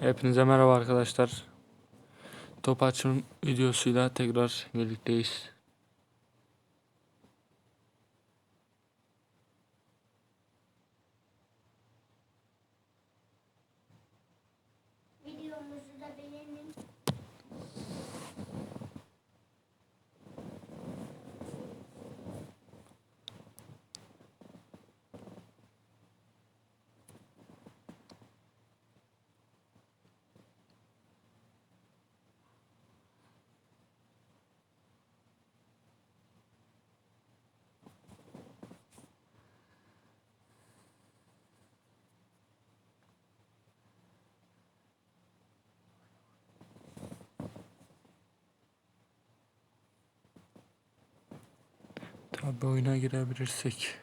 Hepinize merhaba arkadaşlar. Top açım videosuyla tekrar birlikteyiz. Tabi oyuna girebilirsek.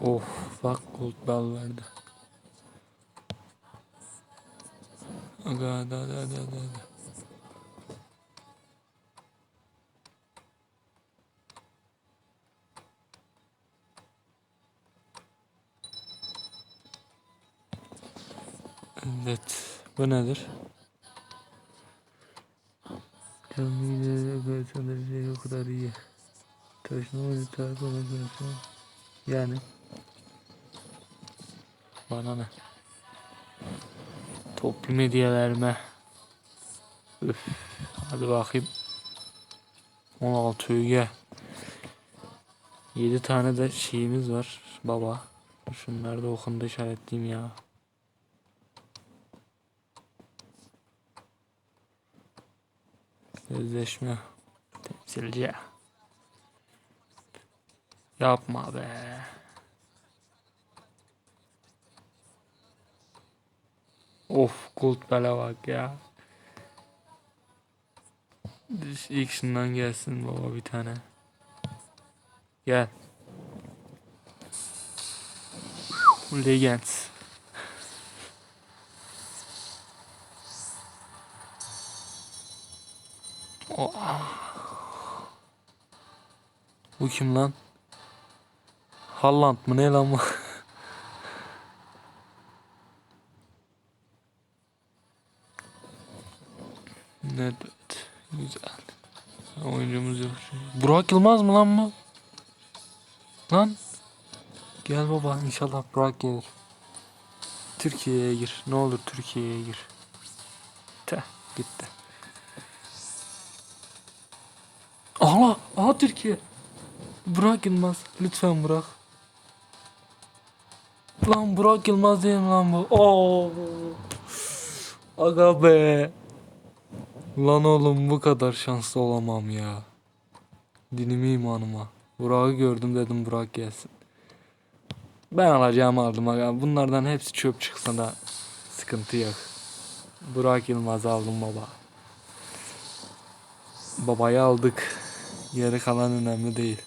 Of bak gold bal verdi. Aga hadi hadi hadi hadi. hadi. Evet. Bu nedir? Camiyle böyle o kadar iyi. Taşına oyunu tarif olacak. Yani. Bana ne? Toplum hediyelerime. Üf. Hadi bakayım. 16 üye. 7 tane de şeyimiz var. Baba. Şunları da okundu işaretleyeyim ya. Sözleşme. Temsilci. Yapma be. Of kult bela bak ya. İlk şundan gelsin baba bir tane. Gel. Legends. O Bu kim lan? Halland mı ne lan bu? ne dört. Güzel. Oyuncumuz yok. Burak Yılmaz mı lan bu? Lan. Gel baba inşallah Burak gelir. Türkiye'ye gir. Ne olur Türkiye'ye gir. Teh gitti. Aha, aha Türkiye. Burak Yılmaz. Lütfen Burak. Lan Burak Yılmaz değil lan bu? Oo. Aga be. Lan oğlum bu kadar şanslı olamam ya. Dinimi imanıma. Burak'ı gördüm dedim Burak gelsin. Ben alacağımı aldım aga. Bunlardan hepsi çöp çıksa da sıkıntı yok. Burak Yılmaz aldım baba. Babayı aldık. Geri kalan önemli değil.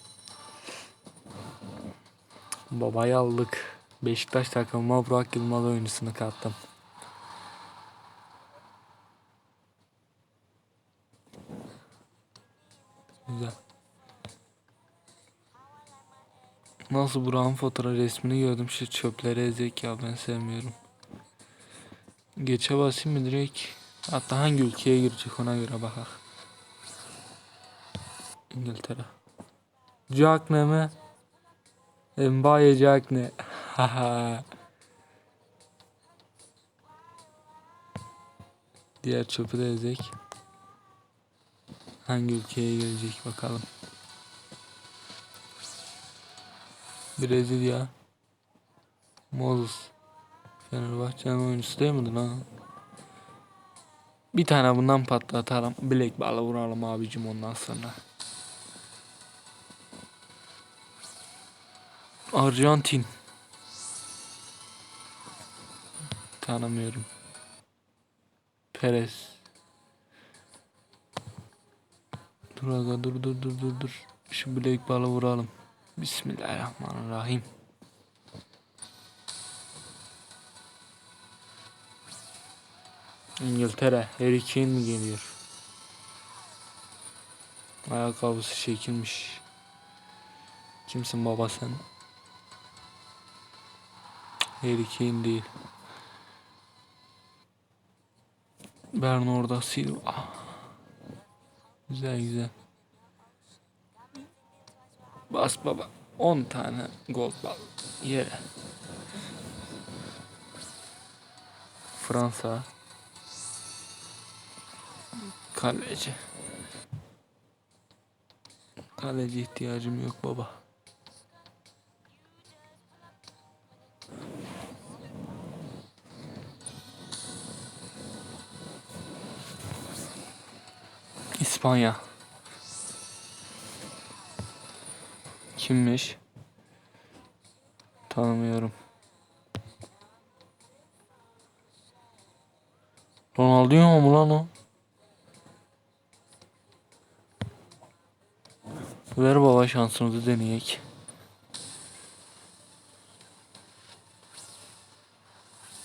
Babayı aldık. Beşiktaş takımıma Burak Yılmaz oyuncusunu kattım. Güzel. Nasıl Burak'ın fotoğraf resmini gördüm şu çöplere ezek ya ben sevmiyorum. Geçe basayım mı direkt? Hatta hangi ülkeye girecek ona göre bakak. İngiltere. Jack ne mi? Mbaye Jack ne? Haha. Diğer çöpü de ezek. Hangi ülkeye gelecek bakalım. Brezilya. Moses. Fenerbahçe'nin oyuncusu değil midir lan? Bir tane bundan patlatalım. Bilek balı vuralım abicim ondan sonra. Arjantin. Tanımıyorum. Perez. Dur aga dur dur dur dur dur. Şu bilek balı vuralım. Bismillahirrahmanirrahim. İngiltere. Harry Kane mi geliyor? Ayakkabısı çekilmiş. Kimsin baba sen? Harry Kane değil. Bernardo Silva. Güzel güzel. Bas baba. 10 tane gol bal yere. Fransa. Kaleci. Kaleci ihtiyacım yok baba. İspanya. Kimmiş? Tanımıyorum. Ronaldinho mu lan o? Ver baba şansımızı deneyek.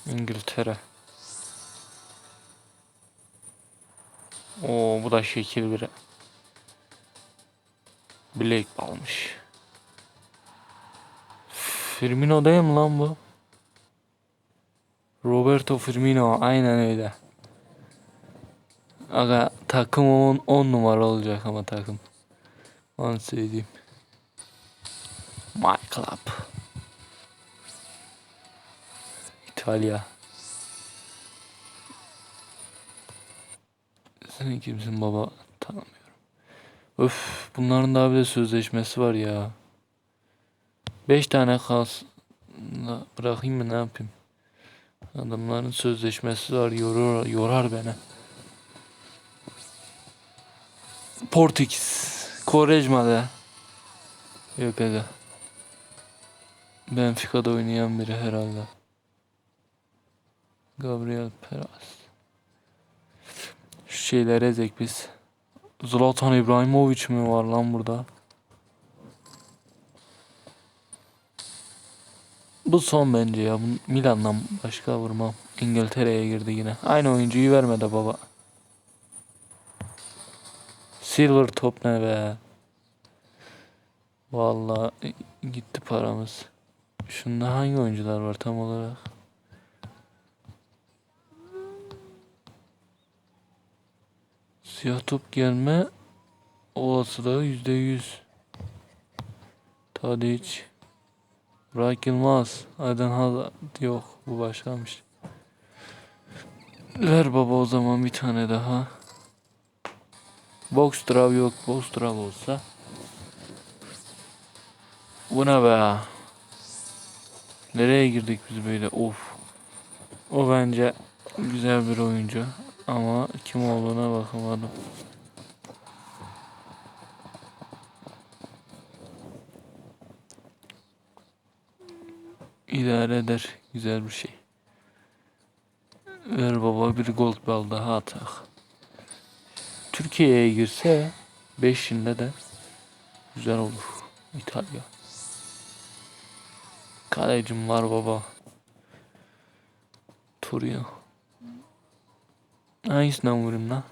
İngiltere. Oo bu da şekil bir Blake almış. Firmino değil mi lan bu? Roberto Firmino aynen öyle. Aga takım 10 10 numara olacak ama takım. Onu söyleyeyim. My Club. İtalya. Sen kimsin baba? Tanımıyorum. Öf, bunların daha bir de sözleşmesi var ya. 5 tane kalsın. Bırakayım mı ne yapayım? Adamların sözleşmesi var yorar, yorar beni. Portekiz. Korejma'da. Yok aga. Benfica'da oynayan biri herhalde. Gabriel Peras. Şu şeyleri ezek biz. Zlatan İbrahimovic mi var lan burada? Bu son bence ya. Milan'dan başka vurmam. İngiltere'ye girdi yine. Aynı oyuncuyu vermedi baba. Silver top ne be? Vallahi gitti paramız. Şunda hangi oyuncular var tam olarak? Siyah top gelme olasılığı yüzde yüz. Tadic. Burak Yılmaz. Aydın Hazard. Yok bu başlamış. Ver baba o zaman bir tane daha. Box draw yok. Box draw olsa. Bu ne be? Nereye girdik biz böyle? Of. O bence güzel bir oyuncu. Ama kim olduğuna bakamadım. İdare eder. Güzel bir şey. Ver baba bir gold bal daha atak. Türkiye'ye girse 5'inde de güzel olur. İtalya. Kalecim var baba. Torino. Hangisinden vurayım lan?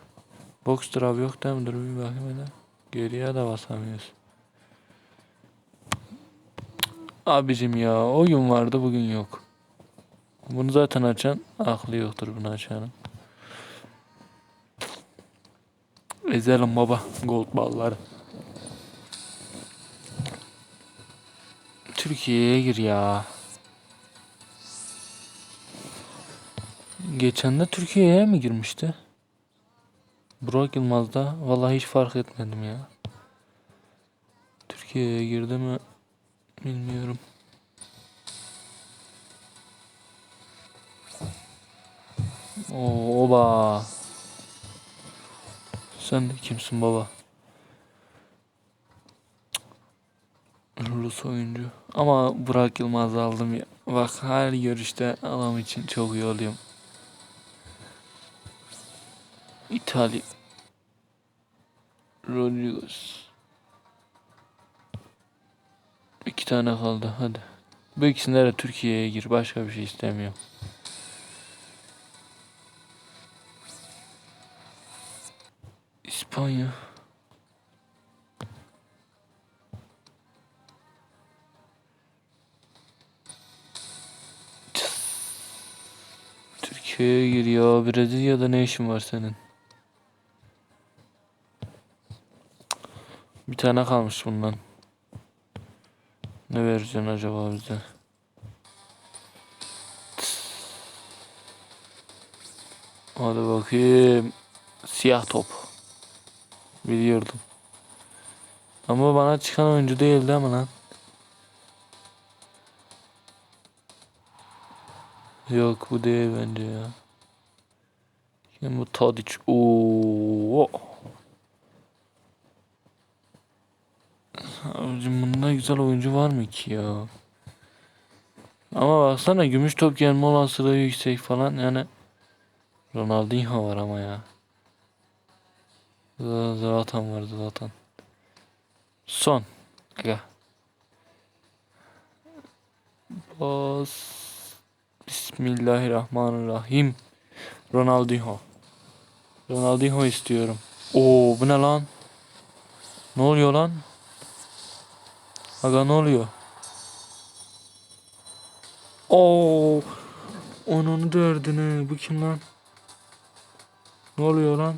Box drive yok değil mi? Dur bir bakayım hele. Geriye de basamıyoruz. Abicim ya oyun vardı bugün yok. Bunu zaten açan aklı yoktur bunu açanın. Ezelim baba gold balları. Türkiye'ye gir ya. Geçen de Türkiye'ye mi girmişti? Burak Yılmaz'da vallahi hiç fark etmedim ya. Türkiye'ye girdi mi bilmiyorum. Oba. Sen de kimsin baba? Rus oyuncu. Ama Burak Yılmaz aldım ya. Bak her görüşte adam için çok iyi oluyorum. Vitali Rodriguez. İki tane kaldı hadi. Bu ikisinde de Türkiye'ye gir. Başka bir şey istemiyorum. İspanya. Türkiye'ye gir ya. Brezilya'da ne işin var senin? Bir tane kalmış bundan. Ne vereceksin acaba bize? Hadi bakayım. Siyah top. Biliyordum. Ama bana çıkan oyuncu değildi ama lan. Yok bu değil bence ya. Kim bu Tadic? Oo. Abicim bunda güzel oyuncu var mı ki ya? Ama baksana gümüş top gelme olasılığı yüksek falan yani. Ronaldinho var ama ya. Zlatan var Zlatan. Son. Aga. Bas. Bismillahirrahmanirrahim. Ronaldinho. Ronaldinho istiyorum. Oo bu ne lan? Ne oluyor lan? Aga ne oluyor? Oo. Onun dördünü. Bu kim lan? Ne oluyor lan?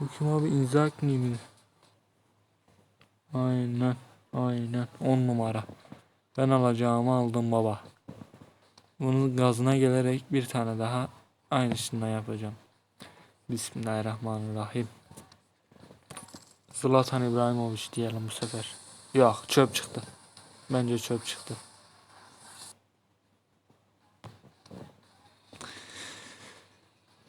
Bu kim abi? Inzaghi mi? Aynen. Aynen. 10 numara. Ben alacağımı aldım baba. Bunun gazına gelerek bir tane daha aynısından yapacağım. Bismillahirrahmanirrahim. Zlatan İbrahimovic diyelim bu sefer. Yok çöp çıktı. Bence çöp çıktı.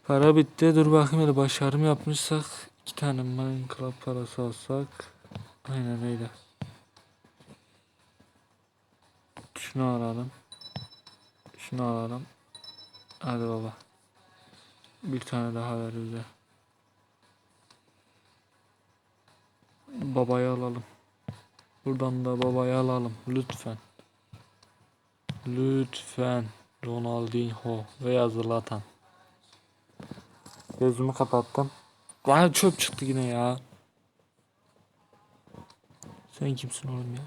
Para bitti. Dur bakayım hele başarım yapmışsak iki tane Minecraft parası alsak. Aynen öyle. Şunu alalım. Şunu alalım. Hadi baba. Bir tane daha ver. Babayı alalım. Buradan da babayı alalım. Lütfen. Lütfen. Ronaldinho veya Zlatan. Gözümü kapattım. Vay çöp çıktı yine ya. Sen kimsin oğlum ya?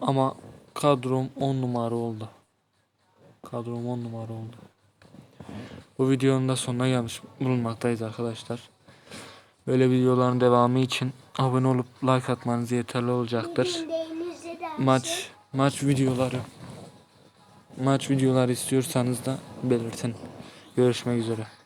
Ama kadrom 10 numara oldu. Kadrom 10 numara oldu. Bu videonun da sonuna gelmiş bulunmaktayız arkadaşlar. Böyle videoların devamı için abone olup like atmanız yeterli olacaktır. Maç maç videoları maç videoları istiyorsanız da belirtin. Görüşmek üzere.